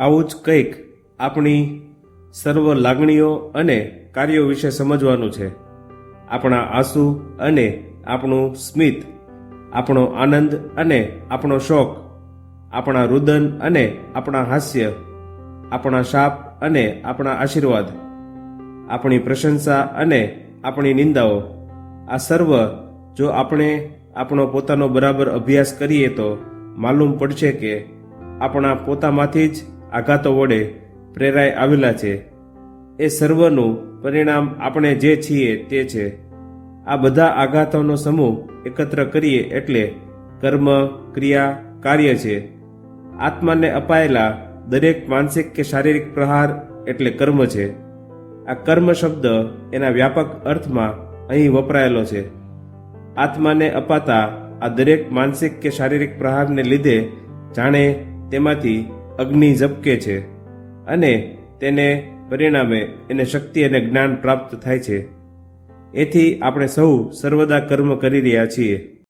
આવું જ કંઈક આપણી સર્વ લાગણીઓ અને કાર્યો વિશે સમજવાનું છે. આપણા આંસુ અને આપણું સ્મિત, આપણો આનંદ અને આપણો શોખ આપણા રુદન અને આપણા હાસ્ય, આપણા શાપ અને આપણા આશીર્વાદ, આપણી પ્રશંસા અને આપણી નિંદાઓ, આ સર્વ જો આપણે આપણો પોતાનો બરાબર અભ્યાસ કરીએ તો માલુમ પડશે કે આપણા પોતામાંથી જ આઘાતો વડે પ્રેરાઈ આવેલા છે. એ સર્વનું પરિણામ આપણે જે છીએ તે છે. આ બધા આઘાતોનો સમૂહ એકત્ર કરીએ એટલે કર્મ, ક્રિયા, કાર્ય છે. આત્માને અપાયેલા દરેક માનસિક કે શારીરિક પ્રહાર એટલે કર્મ છે. આ કર્મ શબ્દ એના વ્યાપક અર્થમાં અહીં વપરાયેલો છે. આત્માને અપાતા આ દરેક માનસિક કે શારીરિક પ્રહારને લીધે જાણે તેમાંથી અગ્નિ ઝબકે છે અને તેને પરિણામે એને શક્તિ અને જ્ઞાન પ્રાપ્ત થાય છે. એથી આપણે સૌ સર્વદા કર્મ કરી રહ્યા છીએ.